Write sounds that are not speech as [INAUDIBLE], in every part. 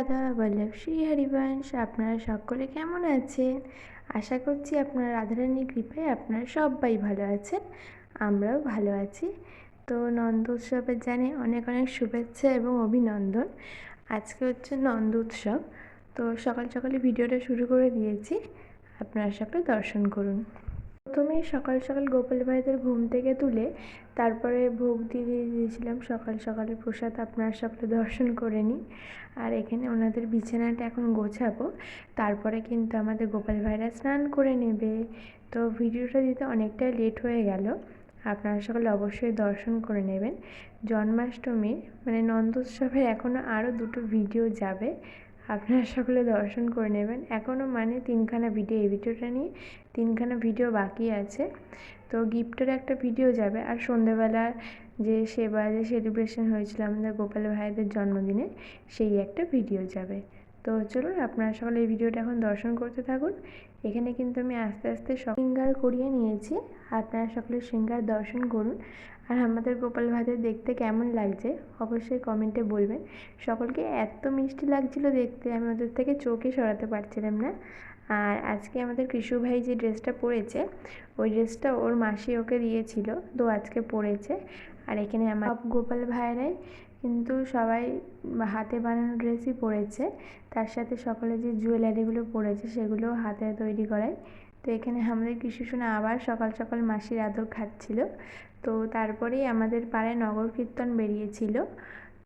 রাধা বল্লভ শ্রী হরিবংশ, আপনারা সকলে কেমন আছেন? আশা করছি আপনারা রাধারানীর কৃপায় আপনারা সবাই ভালো আছেন, আমরাও ভালো আছি। তো নন্দ উৎসবের জানে অনেক অনেক শুভেচ্ছা এবং অভিনন্দন। আজকে হচ্ছে নন্দ উৎসব, তো সকাল সকালে ভিডিওটা শুরু করে দিয়েছি, আপনারা সকলে দর্শন করুন। প্রথমেই সকাল সকাল গোপাল ভাইদের ঘুম থেকে তুলে তারপরে ভোগ দিয়ে দিয়েছিলাম। সকাল সকালে প্রসাদ আপনারা সকলে দর্শন করে নিই আর এখানে ওনাদের বিছানাটা এখন গোছাবো। তারপরে কিন্তু আমাদের গোপাল ভাইরা স্নান করে নেবে। তো ভিডিওটা দিতে অনেকটাই লেট হয়ে গেল। আপনারা সকলে অবশ্যই দর্শন করে নেবেন। জন্মাষ্টমীর মানে নন্দোৎসবের এখনও আরও দুটো ভিডিও যাবে। আপনারা সকলে দর্শন করে নেবেন। এখনও মানে তিনখানা ভিডিও এই ভিডিওটা নিয়ে তিনখানা ভিডিও বাকি আছে। তো গিফটের একটা ভিডিও যাবে। আর সন্ধেবেলার যে সেবা, যে সেলিব্রেশন হয়েছিল আমাদের গোপাল ভাইদের জন্মদিনে, সেই একটা ভিডিও যাবে। তো চলুন আপনারা সকলে এই ভিডিওটা এখন দর্শন করতে থাকুন। এখানে কিন্তু আমি আস্তে আস্তে সব শৃঙ্গার করিয়ে নিয়েছি। আপনারা সকলে শৃঙ্গার দর্শন করুন। আর আমাদের গোপাল ভাইদের দেখতে কেমন লাগছে অবশ্যই কমেন্টে বলবেন। সকলকে এত মিষ্টি লাগছিল দেখতে, আমি ওদের থেকে চোখে সরাতে পারছিলাম না। আর আজকে আমাদের কৃষু ভাই যে ড্রেসটা পরেছে, ওই ড্রেসটা ওর মাসি ওকে দিয়েছিল, তো আজকে পরেছে। আর এখানে আমার গোপাল ভাইরাই কিন্তু সবাই হাতে বানানো ড্রেসই পরেছে। তার সাথে সকলে যে জুয়েলারিগুলো পরেছে সেগুলো হাতে তৈরি করায়। তো এখানে আমাদের কৃষি শোনা আবার সকাল সকাল মাসির আদর খাচ্ছিল। তো তারপরেই আমাদের পাড়ায় নগর কীর্তন বেরিয়েছিল।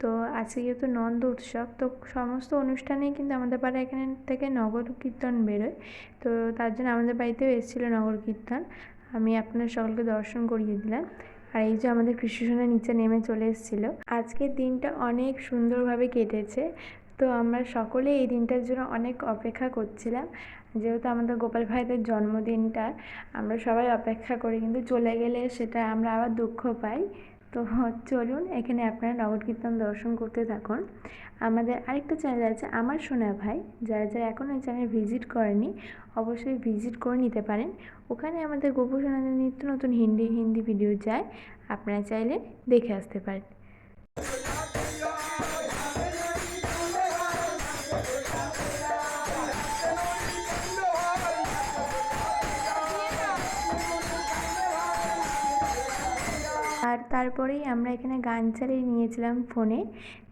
তো আজকে যেহেতু নন্দ উৎসব, তো সমস্ত অনুষ্ঠানেই কিন্তু আমাদের পাড়ায় এখানে থেকে নগর কীর্তন বেরোয়। তো তার জন্য আমাদের বাড়িতেও এসেছিল নগর কীর্তন। আমি আপনার সকলকে দর্শন করিয়ে দিলাম। আর এই যে আমাদের কৃষ্ণসোনা নিচে নেমে চলে এসেছিল। আজকের দিনটা অনেক সুন্দরভাবে কেটেছে। তো আমরা সকলে এই দিনটার জন্য অনেক অপেক্ষা করছিলাম। যেহেতু আমাদের গোপাল ভাইদের জন্মদিনটা, আমরা সবাই অপেক্ষা করি কিন্তু চলে গেলে সেটা আমরা আবার দুঃখ পাই। তো [LAUGHS] চলুন, এখানে আপনারা নগর কীর্তন দর্শন করতে থাকুন। আমাদের আরেকটা চ্যানেল আছে আমার সোনা ভাই। যারা যারা এখনও ওই চ্যানেল ভিজিট করেনি, অবশ্যই ভিজিট করে নিতে পারেন। ওখানে আমাদের গোপু সোনাদের নিত্য নতুন হিন্দি হিন্দি ভিডিও যায়। আপনারা চাইলে দেখে আসতে পারেন। তারপরেই আমরা এখানে গান চালিয়ে নিয়েছিলাম ফোনে।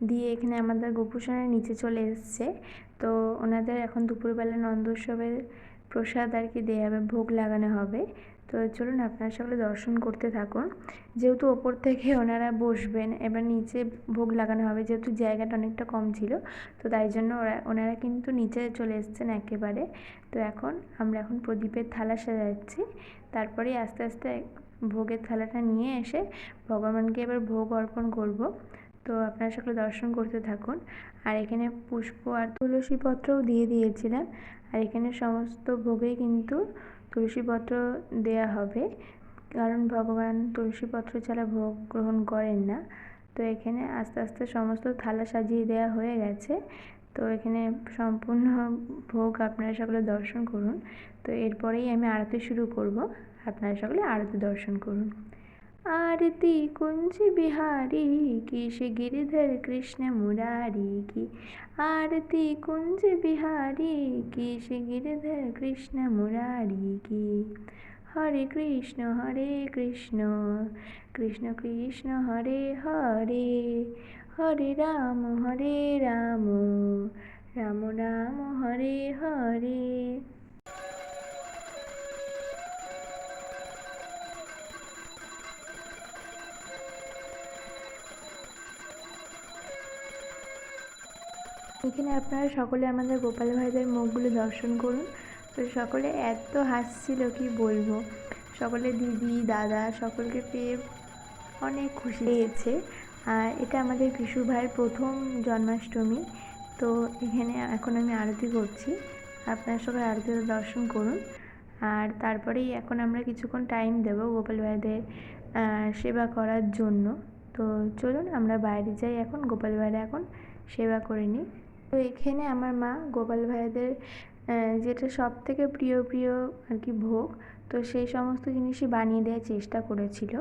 দিয়ে এখানে আমাদের গোপুসনের নিচে চলে এসছে। তো ওনাদের এখন দুপুরবেলা নন্দোৎসবের প্রসাদ আর কি দেওয়া হবে, ভোগ লাগানো হবে। তো চলুন আপনারা সকলে দর্শন করতে থাকুন। যেহেতু ওপর থেকে ওনারা বসবেন, এবার নিচে ভোগ লাগানো হবে, যেহেতু জায়গাটা অনেকটা কম ছিল, তো তাই জন্য ওরা, ওনারা কিন্তু নিচে চলে এসছেন একেবারে। তো এখন আমরা এখন প্রদীপের থালা সাজাচ্ছি। তারপরে আস্তে আস্তে ভোগের থালাটা নিয়ে এসে ভগবানকে এবার ভোগ অর্পণ করব। তো আপনারা সকলে দর্শন করতে থাকুন। আর এখানে পুষ্প আর তুলসী পত্রও দিয়ে দিয়েছিলাম। আর এখানে সমস্ত ভোগেই কিন্তু তুলসীপত্র দেয়া হবে। কারণ ভগবান তুলসীপত্র ছাড়া ভোগ গ্রহণ করেন না। তো এখানে আস্তে আস্তে সমস্ত থালা সাজিয়ে দেয়া হয়ে গেছে। তো এখানে সম্পূর্ণ ভোগ আপনারা সকলে দর্শন করুন। তো এরপরেই আমি আরতি শুরু করব। আপনারা সকলে আরতি দর্শন করুন। आरती कुंज बिहारी की श्री गिरिधर कृष्ण मुरारी की आरती कुंज बिहारी की श्री गिरिधर कृष्ण मुरारी की हरे कृष्ण हरे कृष्ण कृष्ण कृष्ण हरे हरे हरे राम हरे राम राम राम हरे हरे এখানে আপনারা সকলে আমাদের গোপাল ভাইদের মুখগুলো দর্শন করুন। তো সকলে এত হাসছিল, কি বলব? সকলে দিদি, দাদা সকলকে পেয়ে অনেক খুশি পেয়েছে আর এটা আমাদের কৃষু ভাইয়ের প্রথম জন্মাষ্টমী। তো এখানে এখন আমি আরতি করছি। আপনারা সবাই আরতিতে দর্শন করুন। আর তারপরেই এখন আমরা কিছুক্ষণ টাইম দেব গোপাল ভাইদের সেবা করার জন্য। তো চলুন আমরা বাইরে যাই এখন। গোপাল ভাইরা এখন সেবা করে নিই তো এখানে আমার মা গোপাল ভাইদের যেটা সব থেকে প্রিয় প্রিয় আর কি ভোগ, তো সেই সমস্ত জিনিসই বানিয়ে দেওয়ার চেষ্টা করেছিল।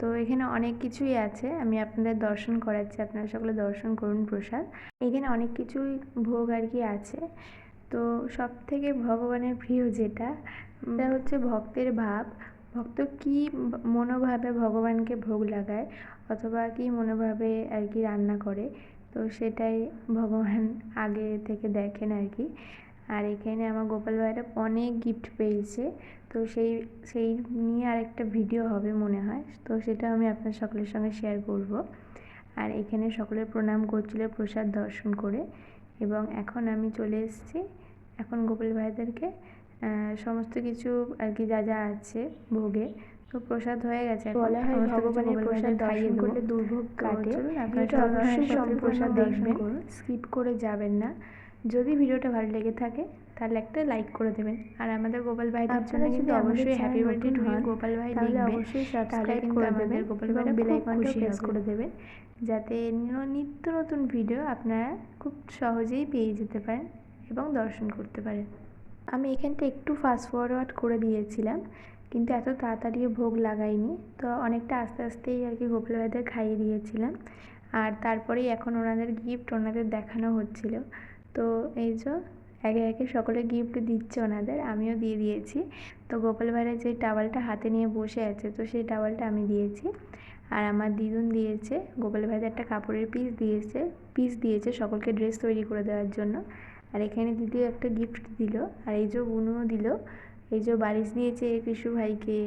তো এখানে অনেক কিছুই আছে, আমি আপনাদের দর্শন করাচ্ছি, আপনারা সকলে দর্শন করুন প্রসাদ। এখানে অনেক কিছুই ভোগ আর কি আছে। তো সব থেকে ভগবানের প্রিয় যেটা এটা হচ্ছে ভক্তের ভাব। ভক্ত কী মনোভাবে ভগবানকে ভোগ লাগায়, অথবা কী মনোভাবে আর কি রান্না করে তো সেটাই ভগবান আগে থেকে দেখেন আর কি। আর এখানে আমার গোপাল ভাইরা অনেক গিফট পেয়েছে। তো সেই সেই নিয়ে আরেকটা ভিডিও হবে মনে হয়। তো সেটা আমি আপনার সকলের সঙ্গে শেয়ার করব। আর এখানে সকলের প্রণাম করছিল প্রসাদ দর্শন করে। এবং এখন আমি চলে এসেছি। এখন গোপাল ভাইদেরকে সমস্ত কিছু আর কি যা যা আছে ভোগে তো প্রসাদ হয়ে গেছে বলা হয় ভগবানের প্রসাদ দর্শন করলে দুর্ভোগ কাটে। ভিডিওটা অবশ্যই সম্পূর্ণ দেখবেন। স্কিপ করে যাবেন না। যদি ভিডিওটা ভালো লেগে থাকে তাহলে একটা লাইক করে দেবেন। আর আমাদের গোপাল ভাইদের জন্য কিন্তু অবশ্যই হ্যাপি বার্থডে টু গোপাল ভাই লিখবেন অবশ্যই সাবস্ক্রাইব করে আমাদের দেবেন গোপাল ভাইরা বেল খুব আইকনটা প্রেস করে দেবেন। যাতে নিত্য নতুন ভিডিও আপনারা খুব সহজেই পেয়ে যেতে পারেন এবং দর্শন করতে পারেন। আমি এখানটা একটু ফাস্ট ফরওয়ার্ড করে দিয়েছিলাম। কিন্তু এত তাড়াতাড়ি ভোগ লাগাইনি। তো অনেকটা আস্তে আস্তেই আর কি গোপাল ভাইদের খাইয়ে দিয়েছিলাম। আর তারপরেই এখন ওনাদের গিফট ওনাদের দেখানো হচ্ছিল। তো এই যে একে একে সকলে গিফট দিচ্ছে ওনাদের, আমিও দিয়ে দিয়েছি। তো গোপাল ভাইরা যে টাওয়ালটা হাতে নিয়ে বসে আছে, তো সেই টাওয়ালটা আমি দিয়েছি। আর আমার দিদুন দিয়েছে, গোপাল ভাইদের একটা কাপড়ের পিস দিয়েছে পিস দিয়েছে সকলকে ড্রেস তৈরি করে দেওয়ার জন্য। আর এখানে দিদিও একটা গিফট দিল, আর এই যে বুনুও দিল। এই যে বারিশ দিয়েছে কৃষু ভাইকে।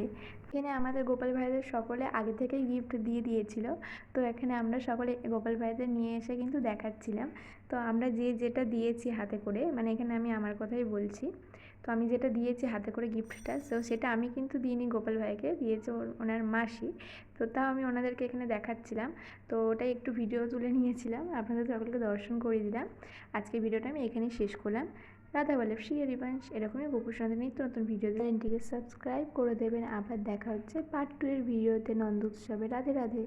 এখানে আমাদের গোপাল ভাইদের সকলে আগে থেকেই গিফট দিয়ে দিয়েছিল। তো এখানে আমরা সকলে গোপাল ভাইদের নিয়ে এসে কিন্তু দেখাচ্ছিলাম। তো আমরা যে যেটা দিয়েছি হাতে করে মানে এখানে আমি আমার কথাই বলছি। তো আমি যেটা দিয়েছি হাতে করে গিফটটা তো সেটা আমি কিন্তু দিইনি গোপাল ভাইকে, দিয়েছে ওনার মাসি। তো তাও আমি ওনাদেরকে এখানে দেখাচ্ছিলাম। তো ওটাই একটু ভিডিও তুলে নিয়েছিলাম। আপনাদের সকলকে দর্শন করে দিলাম। আজকে ভিডিওটা আমি এখানেই শেষ করলাম। রাধা বলে শ্রী হরিবংশ এরকমই গোপুসনাদের নিত্য নতুন ভিডিও চ্যানেলটিকে সাবস্ক্রাইব করে দেবেন। আবার দেখা হচ্ছে পার্ট টু এর ভিডিওতে নন্দ উৎসবে। রাধে রাধে।